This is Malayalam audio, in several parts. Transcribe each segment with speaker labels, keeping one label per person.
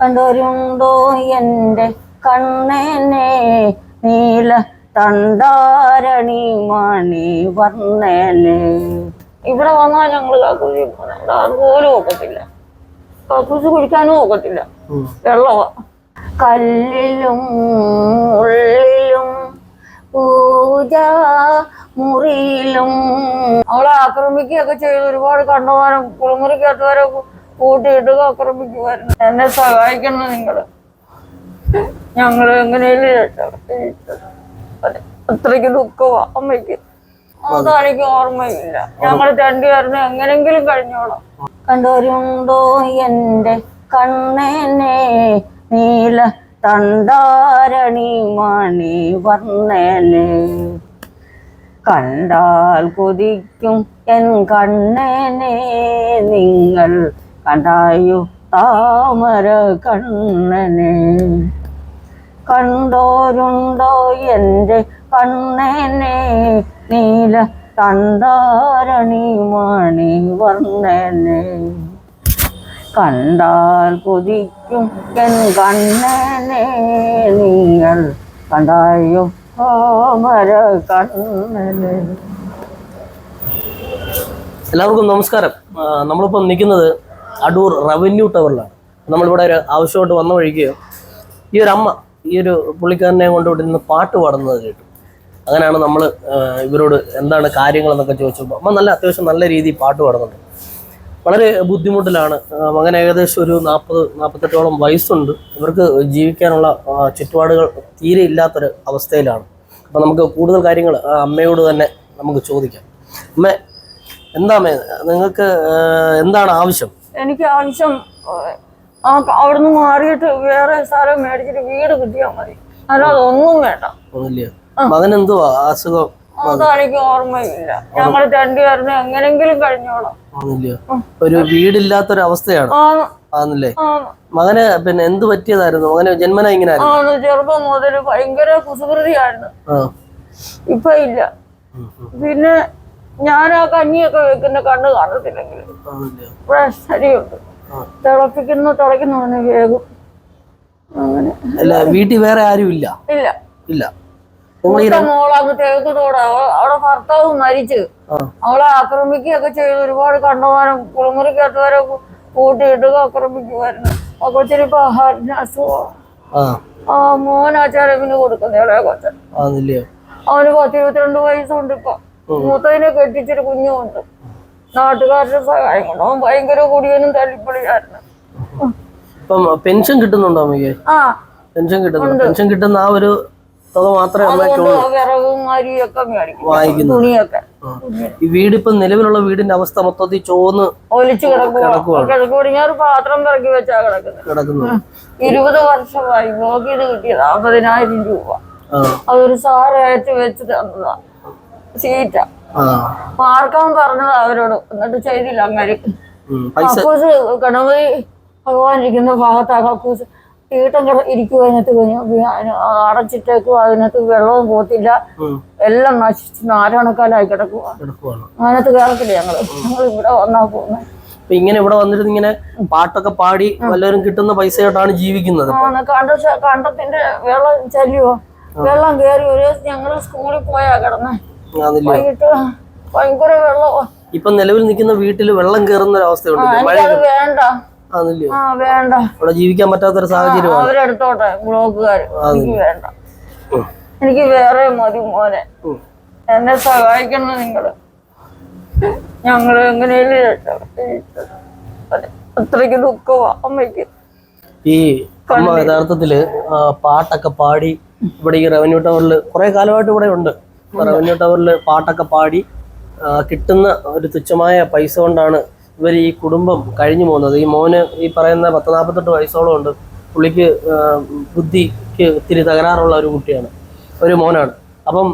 Speaker 1: കണ്ടോരുണ്ടോ എന്റെ കണ്ണനെ? നീല തണ്ടാരണി മണി വർണനെ. ഇവിടെ വന്നാൽ ഞങ്ങൾ കക്കൂസി പോലും ഒക്കത്തില്ല. കക്കൂസ് കുടിക്കാനും ഒക്കത്തില്ല. വെള്ളവ. കല്ലിലും ഉള്ളിലും പൂജ മുറിയിലും. അവളെ ആക്രമിക്കുകയൊക്കെ ചെയ്ത് ഒരുപാട് കണ്ടവാനം കുളിമുറിക്കകത്ത് വരെ കൂട്ടിയിട്ട് ആക്രമിക്കുമായിരുന്നു എന്നെ സഹായിക്കണം നിങ്ങൾ. ഞങ്ങൾ എങ്ങനെയും അത്രയ്ക്ക് ദുഃഖമാ അമ്മയ്ക്ക്. അതെനിക്ക് ഓർമ്മയില്ല. ഞങ്ങൾ രണ്ടുപേരും എങ്ങനെങ്കിലും കഴിഞ്ഞോളാം. കണ്ടോരുണ്ടോ എന്റെ കണ്ണനെ? നീല തണ്ടാരണി മണി വർണനെ കണ്ടാൽ കൊതിക്കും എൻ കണ്ണനെ. നിങ്ങൾ കണ്ടായോ താമര കണ്ണനെ. കണ്ടോരുണ്ടോ എന്റെ കണ്ണനെ? നീല കണ്ടാരണി മണി വർണനെ. കണ്ടാൽ കൊതിക്കും എൻ കണ്ണനെ. നിങ്ങൾ കണ്ടായോ താമര കണ്ണനെ.
Speaker 2: എല്ലാവർക്കും നമസ്കാരം. നമ്മളിപ്പോൾ നമ്മളിപ്പം നിൽക്കുന്നത് അടൂർ റവന്യൂ ടവറിലാണ്. നമ്മളിവിടെ ഒരു ആവശ്യമായിട്ട് വന്ന വഴിക്ക് ഈ ഒരു അമ്മ ഈ ഒരു പുള്ളിക്കാരനെ കൊണ്ട് ഇവിടെ നിന്ന് പാട്ട് പാടുന്നത് കേട്ടു. അങ്ങനെയാണ് നമ്മൾ ഇവരോട് എന്താണ് കാര്യങ്ങളെന്നൊക്കെ ചോദിച്ചപ്പോൾ അമ്മ നല്ല അത്യാവശ്യം നല്ല രീതിയിൽ പാട്ട് പാടുന്നുണ്ട്. വളരെ ബുദ്ധിമുട്ടിലാണ്. അങ്ങനെ ഏകദേശം ഒരു നാൽപ്പത് നാൽപ്പത്തെട്ടോളം വയസ്സുണ്ട്. ഇവർക്ക് ജീവിക്കാനുള്ള ചുറ്റുപാടുകൾ തീരെ ഇല്ലാത്തൊരു അവസ്ഥയിലാണ്. അപ്പോൾ നമുക്ക് കൂടുതൽ കാര്യങ്ങൾ അമ്മയോട് തന്നെ നമുക്ക് ചോദിക്കാം. അമ്മ എന്താ നിങ്ങൾക്ക് എന്താണ് ആവശ്യം?
Speaker 1: എനിക്ക് ആവശ്യം ആ അവിടുന്ന് മാറിയിട്ട് വേറെ സ്ഥലം മേടിച്ചിട്ട് വീട് കിട്ടിയാൽ മതി. അല്ലാതെ ഒന്നും വേണ്ട.
Speaker 2: മകൻ എന്തുവാ അസുഖം?
Speaker 1: അതെനിക്ക് ഓർമ്മയില്ല. ഞങ്ങൾ രണ്ടുപേരും എങ്ങനെങ്കിലും കഴിഞ്ഞോളാം.
Speaker 2: ഒരു വീടില്ലാത്തൊരവസ്ഥയാണ്.
Speaker 1: ആ.
Speaker 2: ആന്നല്ലേ? മകന് പിന്നെ എന്ത് പറ്റിയതായിരുന്നു? മകന് ജന്മന ഇങ്ങനെ
Speaker 1: ചെറുപ്പം മുതൽ ഭയങ്കര കുസൃതിയായിരുന്നു. ഇപ്പൊ ഇല്ല. പിന്നെ ഞാൻ ആ കഞ്ഞിയൊക്കെ വെക്കുന്ന കണ്ണ് കാണത്തില്ലെങ്കിൽ ഇവിടെ ശരിയുണ്ട് തിളപ്പിക്കുന്നു തിളയ്ക്കുന്നു പറഞ്ഞ് വേഗം. അങ്ങനെ.
Speaker 2: അല്ല വീട്ടിൽ വേറെ ആരും ഇല്ല?
Speaker 1: ഇല്ല.
Speaker 2: ഇല്ല.
Speaker 1: മോളങ്ങ് തേക്കത്തോടെ അവളെ ഭർത്താവ് മരിച്ച്. അവളെ ആക്രമിക്കുകയൊക്കെ ചെയ്ത്. ഒരുപാട് കണ്ടമാനം കുളിമുറി വരെ കൂട്ടിയിട്ട് ആക്രമിക്കുമായിരുന്നു. അപ്പൊ ഇപ്പൊ ആഹാരത്തിന് അസുഖമാണ്
Speaker 2: ആ.
Speaker 1: ചെലവിന് കൊടുക്കുന്ന കൊച്ചൻ. അവന് പത്ത് ഇരുപത്തിരണ്ട് വയസ്സുണ്ട് ഇപ്പൊ. മൂത്തതിനെ കെട്ടിച്ചൊരു കുഞ്ഞുമുണ്ട് നാട്ടുകാരുടെ സഹായം ഭയങ്കര കുടിയനും തള്ളിപ്പൊളിയായിരുന്നു
Speaker 2: ഇപ്പം പെൻഷൻ കിട്ടുന്നുണ്ടോ അമ്മയ്ക്ക്?
Speaker 1: ആ.
Speaker 2: പെൻഷൻ കിട്ടുന്നുണ്ട്? പെൻഷൻ കിട്ടുന്ന ആ ഒരു തുക മാത്രമേ
Speaker 1: വിറകും അരിയൊക്കെ
Speaker 2: വാങ്ങിക്കുന്നു.
Speaker 1: തുണിയൊക്കെ.
Speaker 2: ഈ വീടിപ്പം നിലവിലുള്ള വീടിന്റെ അവസ്ഥ മൊത്തത്തിൽ ചോന്ന്
Speaker 1: ഒലിച്ചു കിടക്കുക ഞാൻ പാത്രം പിറക്കി വെച്ചാ കിടക്കുന്നത്.
Speaker 2: കിടക്കുന്നത്
Speaker 1: ഇരുപത് വർഷമായി. നോക്കി ഇത് കിട്ടിയത് അമ്പതിനായിരം രൂപ. അതൊരു സാറ് അയച്ചു വെച്ച് തന്നതാ. സീറ്റാ.
Speaker 2: ആ.
Speaker 1: മാർക്കാൻ പറഞ്ഞത് അവരോട്. എന്നിട്ട് ചെയ്തില്ല അങ്ങനെ കക്കൂസ് ഗണപതി ഭഗവാൻ ഇരിക്കുന്ന ഭാഗത്താ കക്കൂസ്. തീട്ടം ഇരിക്കുക അതിനകത്ത് കഴിഞ്ഞു അടച്ചിട്ടേക്കും അതിനകത്ത് വെള്ളവും പോത്തില്ല. എല്ലാം നശിച്ച് നാരണക്കാലായി കിടക്കുക അതിനകത്ത് കയറത്തില്ല ഞങ്ങൾ. ഞങ്ങൾ ഇവിടെ വന്നാ പോകുന്നത്
Speaker 2: അപ്പൊ ഇങ്ങനെ ഇവിടെ വന്നിട്ട് ഇങ്ങനെ പാട്ടൊക്കെ പാടി വല്ലവരും കിട്ടുന്ന പൈസയായിട്ടാണ് ജീവിക്കുന്നത്.
Speaker 1: കണ്ട കണ്ടത്തിന്റെ വെള്ളം ചല്ലിയോ വെള്ളം കയറി ഒരു ദിവസം ഞങ്ങൾ സ്കൂളിൽ പോയാ കിടന്നേ. ഭയങ്കര വെള്ളമോ
Speaker 2: ഇപ്പൊ നിലവിൽ നിൽക്കുന്ന വീട്ടിൽ വെള്ളം കയറുന്ന ഒരു അവസ്ഥയുണ്ട്
Speaker 1: വേണ്ട.
Speaker 2: ആന്നില്ലയോ
Speaker 1: ആ വേണ്ട.
Speaker 2: ഇവിടെ ജീവിക്കാൻ പറ്റാത്തൊരു സാഹചര്യം
Speaker 1: അവരെടുത്തോട്ടെ ബ്ലോക്കുകാർ വേണ്ട. എനിക്ക് വേറെ മതി മോനെ. എന്നെ സഹായിക്കണം നിങ്ങൾ. ഞങ്ങൾ എങ്ങനെയും അത്രയ്ക്ക് ദുഃഖമാ അമ്മയ്ക്ക്.
Speaker 2: ഈ അമ്മ യഥാർത്ഥത്തിൽ പാട്ടൊക്കെ പാടി ഇവിടെ ഈ റവന്യൂ ടവറിൽ കുറെ കാലമായിട്ട് ഇവിടെ ഉണ്ട്. റവന്യൂ ടവറിൽ പാട്ടൊക്കെ പാടി കിട്ടുന്ന ഒരു തുച്ഛമായ പൈസ കൊണ്ടാണ് ഇവർ ഈ കുടുംബം കഴിഞ്ഞു പോകുന്നത്. ഈ മോന് ഈ പറയുന്ന പത്ത് നാൽപ്പത്തെട്ട് വയസ്സോളം ഉണ്ട്. പുള്ളിക്ക് ബുദ്ധിക്ക് ഇത്തിരി തകരാറുള്ള ഒരു കുട്ടിയാണ്. ഒരു മോനാണ്. അപ്പം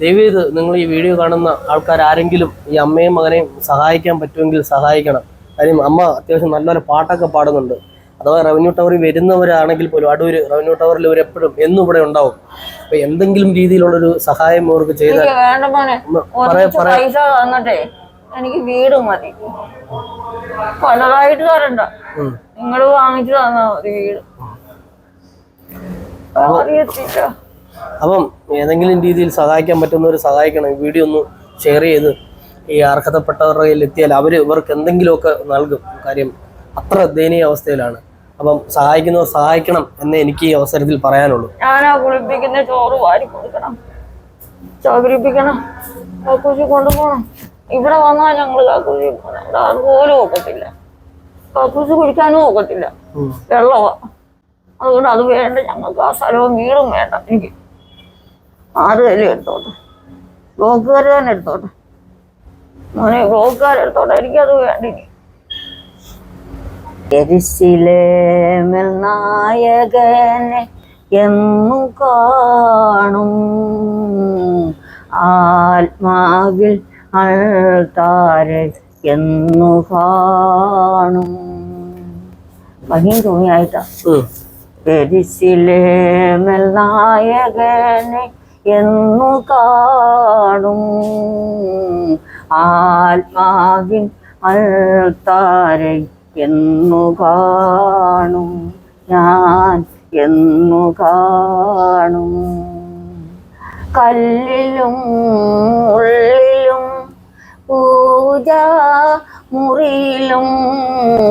Speaker 2: ദയവ് നിങ്ങൾ ഈ വീഡിയോ കാണുന്ന ആൾക്കാർ ആരെങ്കിലും ഈ അമ്മയും മകനെയും സഹായിക്കാൻ പറ്റുമെങ്കിൽ സഹായിക്കണം. കാര്യം അമ്മ അത്യാവശ്യം നല്ലൊരു പാട്ടൊക്കെ പാടുന്നുണ്ട്. അഥവാ റവന്യൂ ടവറിൽ വരുന്നവരാണെങ്കിൽ പോലും അടൂര് റവന്യൂ ടവറിൽ ഇവർ എപ്പോഴും എന്നും ഇവിടെ ഉണ്ടാവും. അപ്പൊ എന്തെങ്കിലും രീതിയിലുള്ളൊരു സഹായം അവർക്ക് ചെയ്താൽ
Speaker 1: എനിക്ക് വീട് മതി. പലതായിട്ട് തരണ്ട. നിങ്ങൾ വാങ്ങിച്ചു തന്നാ മതി വീട്.
Speaker 2: അപ്പം ഏതെങ്കിലും രീതിയിൽ സഹായിക്കാൻ പറ്റുന്നവർ സഹായിക്കണം. വീഡിയോ ഒന്ന് ഷെയർ ചെയ്ത് ഈ അർഹതപ്പെട്ടവരുടെ കയ്യിൽ എത്തിയാൽ അവർ ഇവർക്ക് എന്തെങ്കിലുമൊക്കെ നൽകും. കാര്യം അത്ര ദയനീയ അവസ്ഥയിലാണ്. അപ്പം സഹായിക്കുന്നവർ സഹായിക്കണം എന്ന് എനിക്ക് ഈ അവസരത്തിൽ പറയാനുള്ളൂ.
Speaker 1: ഞാനാ കുളിപ്പിക്കുന്ന ചോറ് വാരി കൊടുക്കണം. ചകിരിപ്പിക്കണം കക്കൂശി കൊണ്ടുപോകണം. ഇവിടെ വന്നാൽ ഞങ്ങൾ കക്കൂശി പോകണം ഇവിടെ അതുപോലും ഒക്കത്തില്ല. കക്കൂശി കുടിക്കാനും ഒക്കത്തില്ല. വെള്ളമാ അതുകൊണ്ട് അത് വേണ്ട. ഞങ്ങൾക്ക് ആ സ്ഥലവും വീടും വേണ്ട. എനിക്ക് കല്ലും എടുത്തോട്ടെ. ബ്ലോക്കുകാർ തന്നെ എടുത്തോട്ടെ. മോനെ ബ്ലോക്കുകാർ എടുത്തോട്ടെ. എനിക്കത് വേണ്ട എരിശിലെ നായകനെ എന്നു കാണും. ആത്മാവിൽ അൾത്താരെ എന്നു കാണും. ഭംഗിയും തുണിയായിട്ടാ നായകനെ എന്നു കാണും. ആത്മാവിൻ അൾത്താരെ എന്നു കാണും. ഞാൻ എന്നു കാണും. കല്ലിലും ഉള്ളിലും പൂജ മുറിയിലും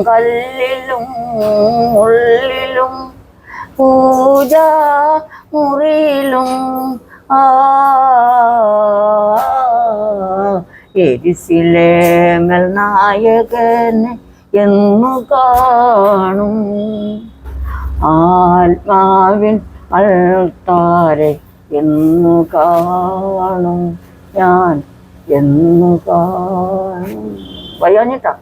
Speaker 1: കല്ലിലും ഉള്ളിലും പൂജ മുറിയിലും ആ മൽ നായകനെ എന്നു കാണും. ആത്മാവിൻ അൾത്താരെ എന്നു കാണും. ഞാൻ എന്നു കാണും. വയ്യാഞ്ഞിട്ടാ?